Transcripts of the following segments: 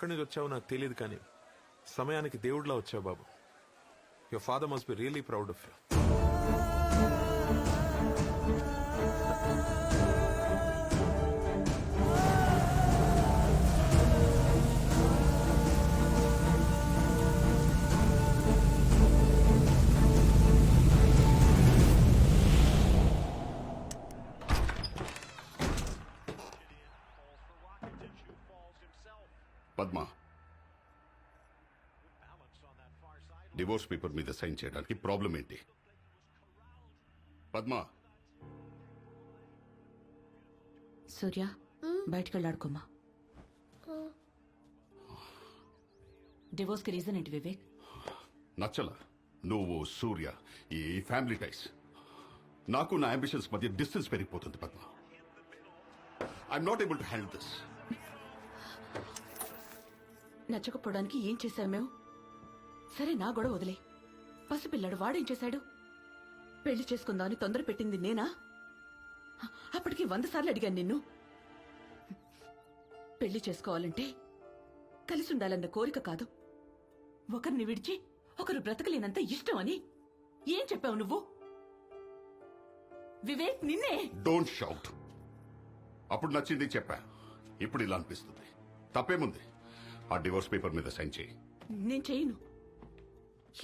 ఎక్కడి నుంచి వచ్చావో నాకు తెలియదు కానీ సమయానికి దేవుడిలా వచ్చావు బాబు. Your father must be really proud of you divorce paper మీద సైన్ చేయడానికి ప్రాబ్లం ఏంటి? పద్మ. సూర్య బయటికి వెళ్ళాడుకోమా డివోర్స్కి రీజన్ ఏంటి వివేక్? నచ్చల. నువ్వు సూర్య ఈ ఫ్యామిలీ టైస్. నాకు నా అంబిషన్స్ మధ్య డిస్టెన్స్ పెరిగిపోతుంది Padma. I'm not able to handle this నచ్చకపోవడానికి ఏం చేశావు మేము? సరే నా గొడవ వదిలే. పసిపిల్లాడు వాడేం చేశాడు? పెళ్ళి చేసుకుందామని తొందర పెట్టింది నేనా? అప్పటికి వంద సార్లు అడిగాను నిన్ను. పెళ్ళి చేసుకోవాలంటే కలిసి ఉండాలన్న కోరిక కాదు. ఒకరిని విడిచి ఒకరు బ్రతకలేనంత ఇష్టం అని ఏం చెప్పావు నువ్వు? వివేక్ నిన్నే! డోంట్ షౌట్ అప్పుడు నచ్చింది చెప్పా. ఇప్పుడు ఇలా అనిపిస్తుంది. తప్పేముంది? ఆ డివోర్స్ పేపర్ మీద సైన్ చేయి. నేను చేయను.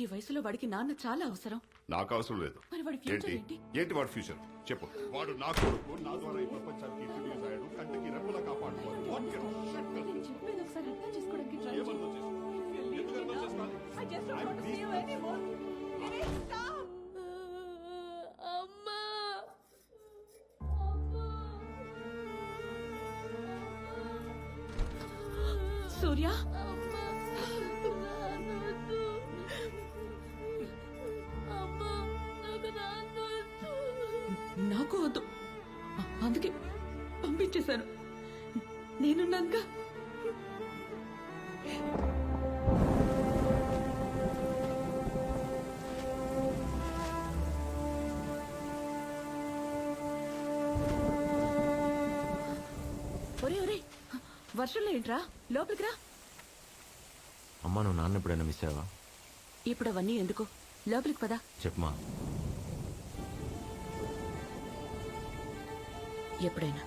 ఈ వయసులో వాడికి నాన్న చాలా అవసరం. నాకు అవసరం లేదు. మరి వాడి future ఏంటి? ఏంటి? ఏంటి వాడి ఫ్యూచర్ చెప్పు. వాడు నా కొడుకు నా ద్వారా ఈ ప్రపంచానికి ఇంట్రడ్యూస్ అయ్యాడు కంటికి రెప్పలా కాపాడుకోవాలి? చెప్పేది ఒకసారి అర్థం చేసుకోవడానికి చేసుకో? ఎందుకు అర్థం చేసుకోవాలి? అమ్మా సూర్య? అందుకే పంపించేశాను. నేనున్నాక ఒరే ఒరే వర్షంలో ఏంట్రా? లోపలికి రా. అమ్మా నువ్వు నాన్న ఎప్పుడైనా మిస్ అయ్యావా? ఇప్పుడు అవన్నీ ఎందుకు? లోపలికి పదా. చెప్పమా ఎప్పుడైనా.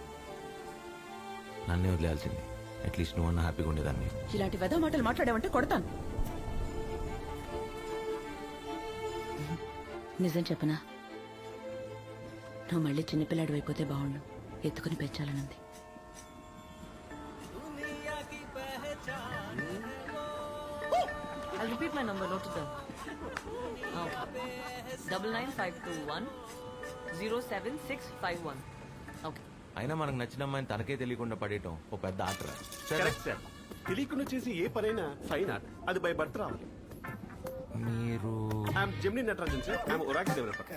నన్నే వదిలేయాల్సింది. అట్లీస్ట్ నువ్వన్నా హ్యాపీగా ఉండేదాన్ని. ఇలాంటి వెధ మాటలు మాట్లాడావంటే కొడతాను. నిజం చెప్పనా? నువ్వు మళ్ళీ చిన్నపిల్లాడు అయిపోతే బాగుండు. ఎత్తుకుని పెంచాలనుంది. I'll repeat my number, note it down. Double nine five two one zero seven six five one. అయినా మనకు నచ్చిన అమ్మాయిని తనకే తెలియకుండా పడేయటం ఓ పెద్ద ఆటరా సరే. కరెక్ట్ సార్ తెలియకుండా చేసి ఏ పనైనా ఫైన్ ఆర్ట్ అది బై బర్త్ రావాలి. మీరు I'm Gemini Natarajan sir I'm Oracle developer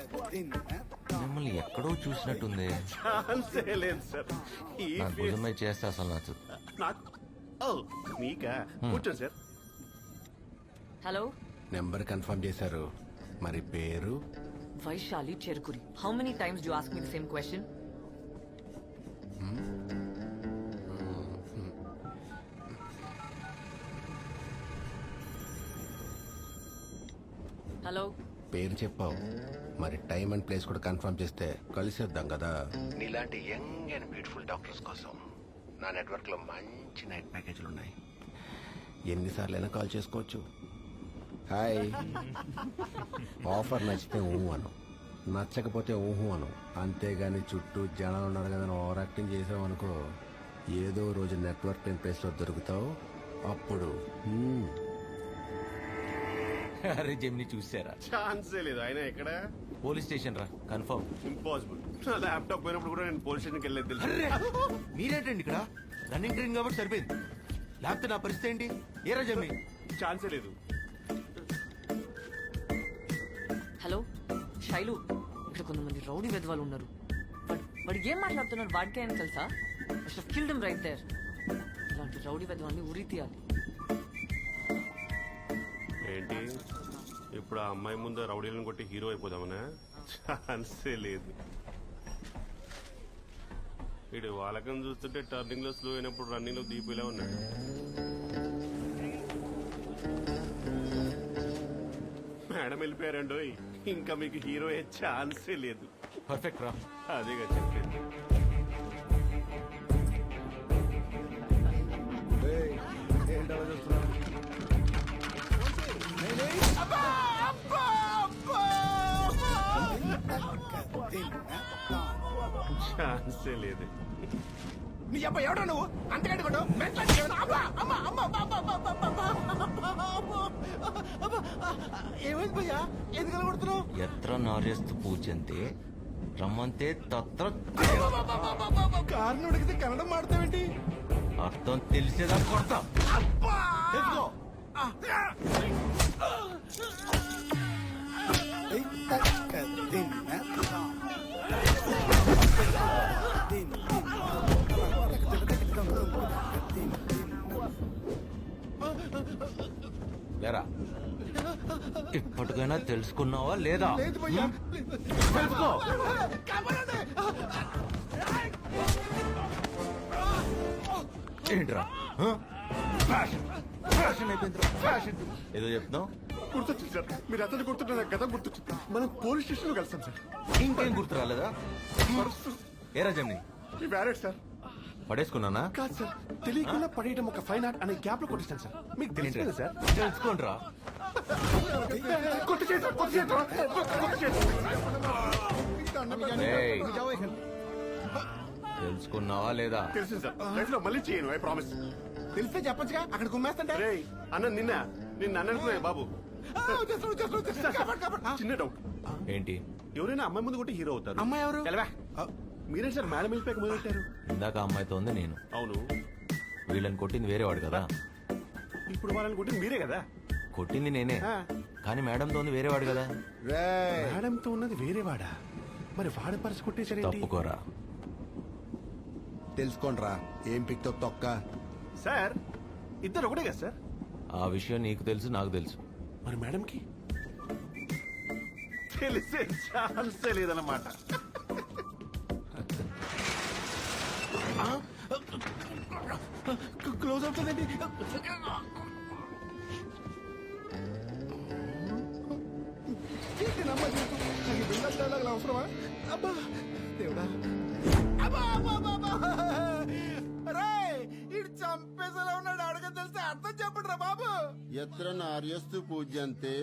మిమ్మల్ని ఎక్కడో చూసినట్టుంది. ఛాన్సే లేదు సార్ ఈ నా face- భుజమై చేస్తే అసలు నచ్చదు నాకు ఓ మీకా? కూర్చోండి సార్ Hello? నెంబర్ కన్ఫర్మ్ చేశారు. మరి పేరు? Vaishali Cherkuri. How many times do you ask me the same పేరు చెప్పావు? మరి టైం అండ్ ప్లేస్ కూడా కన్ఫర్మ్ చేస్తే కలిసేద్దాం కదా. నీలాంటి యంగ్ అండ్ బ్యూటిఫుల్ డాక్టర్స్ కోసం నా నెట్వర్క్లో మంచి నైట్ ప్యాకేజీలు ఉన్నాయి. ఎన్నిసార్లు అయినా కాల్ చేసుకోవచ్చు. హాయ్. ఆఫర్ నచ్చితే ఊహు అను. నచ్చకపోతే ఊహు అను. అంతేగాని చుట్టూ జనాలు ఉన్నారు కదా ఓవర్ యాక్టింగ్ చేసావు అనుకో ఏదో రోజు నెట్వర్క్ లేని ప్లేస్లో దొరుకుతావు. అప్పుడు అరే జెమిని చూసారా? ఛాన్సే లేదు. ఆయన ఎక్కడ? పోలీస్ స్టేషన్ రా కన్ఫర్మ్. ఇంపాసిబుల్. నా ల్యాప్టాప్ పోయినప్పుడు కూడా నేను పోలీస్ స్టేషన్కి వెళ్ళేది తెలుసు. మీరేంటండి ఇక్కడ? రన్నింగ్ ట్రైన్ కాబట్టి సరిపోయింది. లేకపోతే నా పరిస్థితి ఏంటి? ఏరా జెమిని? ఛాన్సే లేదు. హలో శైలు. ఇక్కడ కొంతమంది రౌడీ వెధవాలు ఉన్నారు. వాడు వాడు ఏం మాట్లాడుతున్నాడు? వాడికే అని తెలుసా? కిల్డ్ రైట్ దేర్ ఇలాంటి రౌడీ వెధవాన్ని ఉరి తీయాలి. ఏంటి? ఇప్పుడు ఆ అమ్మాయి ముందు రౌడీలను కొట్టి హీరో అయిపోదామనే? ఛాన్సే లేదు. వీడు వాళ్ళకని చూస్తుంటే టర్నింగ్లో స్లో అయినప్పుడు రన్నింగ్లో దీపిలా ఉన్నాడు. మేడం వెళ్ళిపోయారండోయ్. ఇంకా మీకు హీరో అయ్యే ఛాన్సే లేదు. పర్ఫెక్ట్ రా. అదేగా చెప్పేది. ఛాన్సే లేదు. నీ అబ్బా ఎవడో నువ్వు? అంతకంటే కొట్టు ఏమైంది భయ్యా? ఎందుకు కొడుతున్నావు? ఎత్ర నార్యస్తు పూజంతే రమ్మంతే తత్ర కారుని ఉడికితే కన్నడం మాడతావేంటి? అర్థం తెలిసేదా కొడతా. ఎత్తుకో. ఇప్పటికైనా తెలుసుకున్నావా లేదా? తెలుసుకో. ఏంట్రా? ఫ్యాషన్. ఫ్యాషన్ అయిపోయిందిరా. ఫ్యాషన్. ఏదో చెప్తున్నావు? గుర్తొచ్చింది సార్. మీరు అతను గుర్తుంటే నాకు గతం గుర్తొచ్చింది. మనం పోలీస్ స్టేషన్లో కలిసాం సార్. ఇంకేం గుర్తు రాలేదా? ఏ రాజమ్ని? ఈ వ్యారెట్ సార్. పడేసుకున్నానా? కాదు సార్ తెలియకుండా పడేయడం ఒక ఫైన్ ఆర్ట్ అనే గ్యాప్లో కొట్టిస్తాను సార్. మీకు తెలిసి కదా సార్? తెలుసుకోండిరా. కొట్టు. తెలుసుకున్నావా లేదా? తెలిసింది సార్. లైఫ్లో మళ్ళీ చేయను ఐ ప్రామిస్ తెలిస్తే చెప్పొచ్చుగా అక్కడ కుమ్మేస్తంటే రే అన్న నిన్న నిన్న అన్న బాబు. చిన్న డౌట్ ఏంటి? ఎవరైనా అమ్మాయి ముందు కొట్టి హీరో అవుతారు. అమ్మాయి ఎవరు? తెలవా? మీరే సార్ మేడం వెళ్ళిపోయాక మొదలు పెట్టారు ఇందాక అమ్మాయితో ఉంది నేను. అవును. వీళ్ళని కొట్టింది వేరేవాడు కదా. ఇప్పుడు వాళ్ళని కొట్టింది మీరే కదా? కొట్టింది నేనే. ఆ. కానీ మేడంతో ఉంది వేరేవాడు కదా. మేడంతో ఉన్నది వేరే వాడా? మరి వాడ పర్స్ కొట్టేశారేంటి తప్పుకోరా. తెలుసుకోండిరా ఏం పిక్తో తొక్క. సార్ ఇద్దరు ఒకటే కదా సార్? ఆ విషయం నీకు తెలుసు నాకు తెలుసు. మరి మేడంకి? తెలిసే ఛాన్సే లేదన్నమాట. క్లోజ్ అవుతుందండి అవసరమా అబ్బా దేవుడా అబ్బా అబ్బా అబ్బా, అబ్బా రేయ్, ఈడు ఉన్నాడు అడగ తెలిస్తే అర్థం చెప్పండి రా బాబు ఎత్ర నార్యస్తు పూజ్యంతే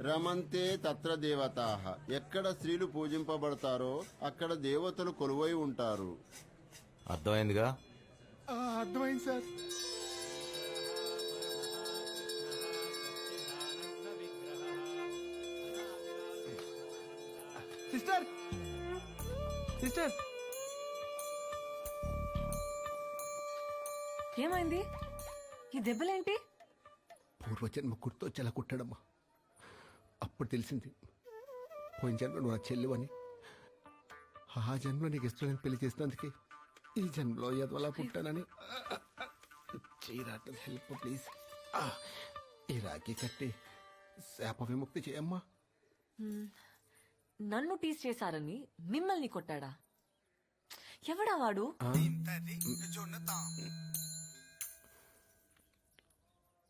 రమంతే తత్ర దేవతాహ ఎక్కడ స్త్రీలు పూజింపబడతారో అక్కడ దేవతలు కొలువై ఉంటారు. అర్థమైందిగా? ఆ, అర్థమైంది సార్. సిస్టర్! సిస్టర్! ఏమైంది? ఈ దెబ్బలేంటి? పూర్వజన్మ గుర్తొచ్చేలా కుట్టాడమ్మా. అప్పుడు తెలిసింది. పోయిన జన్మ నువ్వు నా చెల్లు అని ఆ జన్మలో నీకు ఇష్టమైన పెళ్ళి చేసినందుకే ఈ జన్మలో ఎదవలా పుట్టానని. చీరాట హెల్ప్ ప్లీజ్ ఈ రాఖీ కట్టి శాప విముక్తి చేయమ్మా. నన్ను టీస్ చేశారని మిమ్మల్ని కొట్టాడా? ఎవడా వాడు?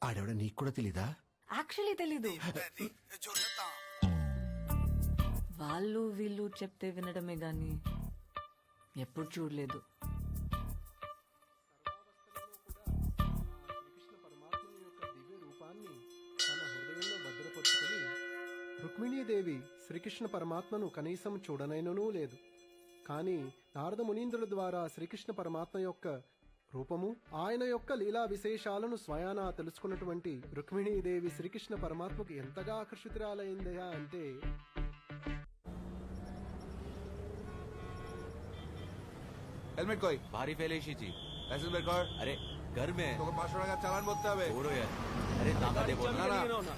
ఆడవిడ నీకు కూడా తెలీదా? యాక్చువల్లీ తెలీదు. వాళ్ళు వీళ్ళు చెప్తే వినడమే గాని ఎప్పుడు చూడలేదు. రుక్మిణీదేవి శ్రీకృష్ణ పరమాత్మను కనీసం చూడనైననూ లేదు కానీ నారద మునీంద్రుల ద్వారా శ్రీకృష్ణ పరమాత్మ యొక్క రూపము ఆయన యొక్క లీలా విశేషాలను స్వయానా తెలుసుకున్నటువంటి రుక్మిణీదేవి శ్రీకృష్ణ పరమాత్మకు ఎంతగా ఆకర్షితురాలైందయా అంటే हेलमेट कोई भारी फैलेशी थी लाइसेंस रिकॉर्ड अरे घर में तो पाँच का चालान बोलता है छोड़ो यार अरे ताका दे बोलना ना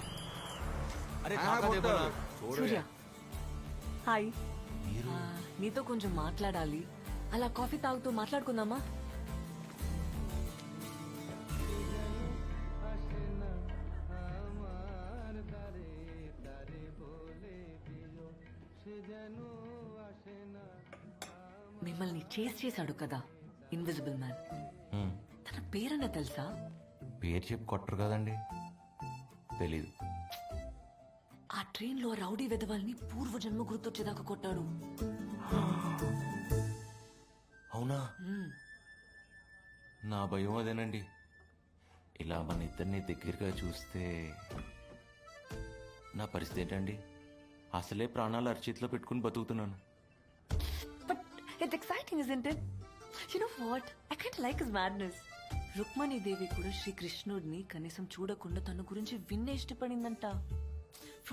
సూర్య. హాయ్. ఆ, నీతో కొంచెం మాట్లాడాలి. అలా కాఫీ తాగుతూ మాట్లాడుకుందామా? మిమ్మల్ని చేసి చేశాడు కదా ఇన్విజిబుల్ మ్యాన్. తన పేరన్న తెలుసా? పేరు చెప్పి కొట్టరు కదండి. తెలీదు. ఆ ట్రైన్లో రౌడీ వెధవాల్ని పూర్వ జన్మ గుర్తొచ్చేదాకా కొట్టాడు అవునా. నా భయం అదేనండి ఇలా మన ఇద్దరిని దగ్గరగా చూస్తే నా పరిస్థితి ఏంటండి అసలే ప్రాణాలు అరచేతిలో పెట్టుకుని బతుకుతున్నాను But it's exciting, isn't it? You know what? I kind of like his madness. Rukmini దేవి కూడా శ్రీకృష్ణుడిని కనీసం చూడకుండా తన గురించి విన్నే ఇష్టపడిందంట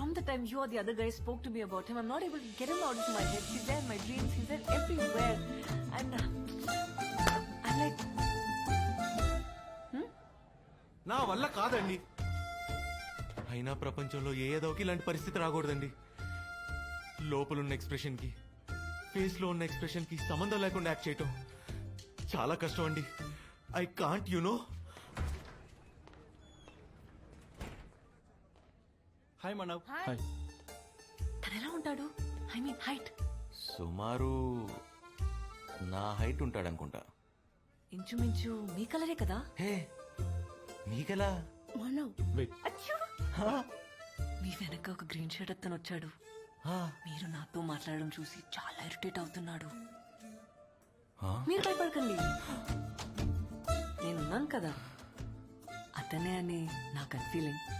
from the time you are the other guys spoke to me about him I'm not able get him out my head he's there my dreams he's there everywhere and I like నా వల్ల కాదండి. అయినా ప్రపంచంలో ఏ ఏదోకి ఇలాంటి పరిస్థితి రాకూడదండి. లోపలున్న ఎక్స్ప్రెషన్కి ఫేస్లో ఉన్న ఎక్స్ప్రెషన్కి సంబంధం లేకుండా యాక్ట్ చేయటం చాలా కష్టం అండి I can't you know. Hi Manav తను ఎలా ఉంటాడు? ఐ మీన్ హైట్ సుమారు నా హైట్ ఉంటాడనుకుంటా. ఇంచుమించు మీ కలరే కదా? హే నీకెలా అచ్చో! మీ వెనక ఒక గ్రీన్ షర్ట్ అతను వచ్చాడు. ఆ, మీరు నాతో మాట్లాడడం చూసి చాలా ఇరిటేట్ అవుతున్నాడు. ఆ? మీరు భయపడకండి. నేనున్నాను కదా. అతనే అని నా గట్ ఫీలింగ్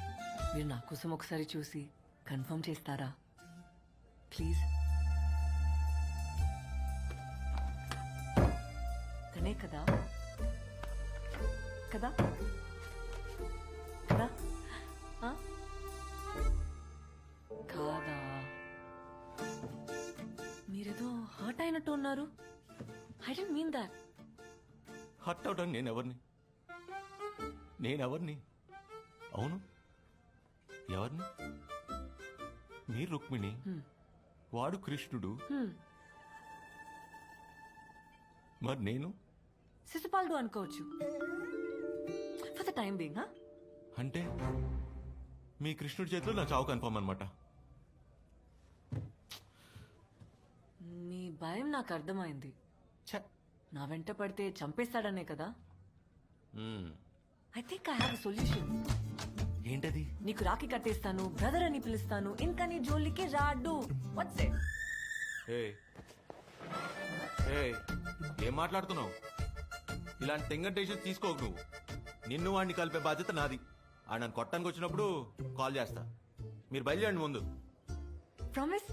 మీరు నా కోసం ఒకసారి చూసి కన్ఫర్మ్ చేస్తారా? ప్లీజ్. తనే కదా? కదా? కదా? కాదా? మీరేదో హర్ట్ అయినట్టు ఉన్నారు. I didn't mean that hurt అవడానికి నేను ఎవరిని నేనెవరిని? అవును. ఎవరిని? మీరు రుక్మిణి? వాడు కృష్ణుడు. మరి నేను? శిశుపాలుడు అనుకోవచ్చు. ఫర్ ద టైం బీయింగ్ అంటే? మీ కృష్ణుడి చేతిలో నా చావు కన్ఫర్మ్ అనమాట మీ భయం నాకు అర్థమైంది. నా వెంట పడితే చంపేస్తాడనే కదా? I think I have solution ఏంటది? నీకు రాఖీ కట్టేస్తాను బ్రదర్ అని పిలుస్తాను ఇంకా నీ జోలికి రాడు. వాట్స్ ఇట్ ఏయ్ ఏయ్ ఏం మాట్లాడుతున్నావు? ఇలాంటి డెసిషన్ తీసుకోకు నువ్వు. నిన్ను వాడిని కలిపే బాధ్యత నాది. ఆ నన్ను కొట్టడానికి వచ్చినప్పుడు కాల్ చేస్తా. మీరు బయలుదేరండి ముందు. ప్రామిస్